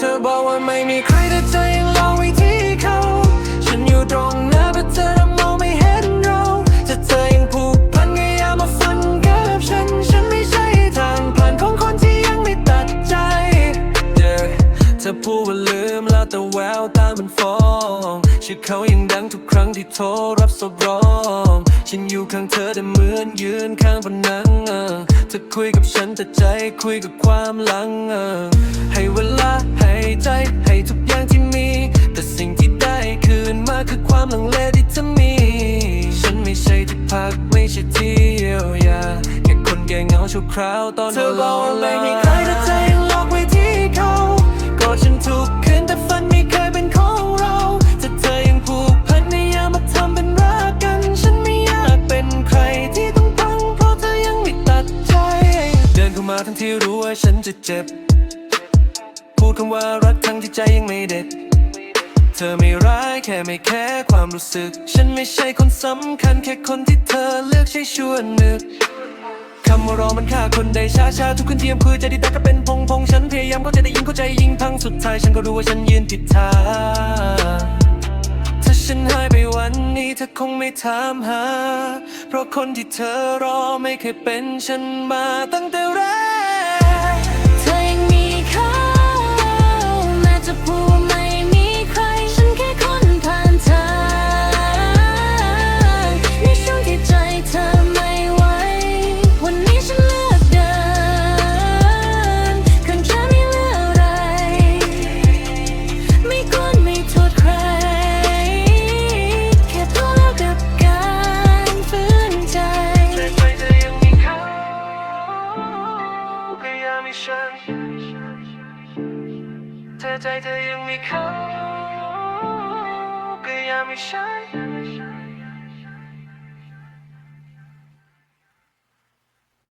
ธอบอกว่าไม่มีใครแต่เธอยังลองวิธีเขาฉันอยู่ตรงหน้าแต่เธอทำมองไม่เห็นเราจะเธอยังผูกพันก็อย่ามาฟันกับฉัน ฉันไม่ใช่ทางผ่านของคนที่ยังไม่ตัดใจ เธอพูดว่าลื แต่แววตามันฟ้องชื่อเขายังดังทุกครั้งที่โทรรับสบร้องฉันอยู่ข้างเธอแต่เหมือนยืนข้างผนังเธอคุยกับฉันแต่ใจคุยกับความหลัง ให้เวลาให้ใจให้ทุกอย่างที่มี แต่สิ่งที่ได้คืนมาคือความลังเลที่เธอมี ฉันไม่ใช่ที่พักไม่ใช่ที่เยียวยาแค่คนแก่เงาชั่วคราวตอนเธอบอกว่าไม่มีใครแต่แต่เธเธออยังหลอกไว้ที่เขาก็ฉันถูกค ทั้งที่รู้ว่าฉันจะเจ็บ พูดคำว่ารักทั้งที่ใจยังไม่เด็ด เธอไม่ร้ายแค่ไม่แค่ความรู้สึก ฉันไม่ใช่คนสำคัญแค่คนที่เธอเลือกใช้ชวนนึกคำว่ารอมันฆ่าคนได้ช้าช้าทุกคนเทียมคือใจดีแต่ก็เป็นพงพงฉันพยายามเข้าใจได้ยินเข้าใจยิ่งพังสุดท้ายฉันก็รู้ว่าฉันยืนผิดทางถ้าฉันหายไปวันนี้เธอคงไม่ถามหา เพราะคนที่เธอรอไม่เคยเป็นฉันมาตั้งแต่ ฉันเธอใจเธอยังมีเขาก็ยังมีฉัน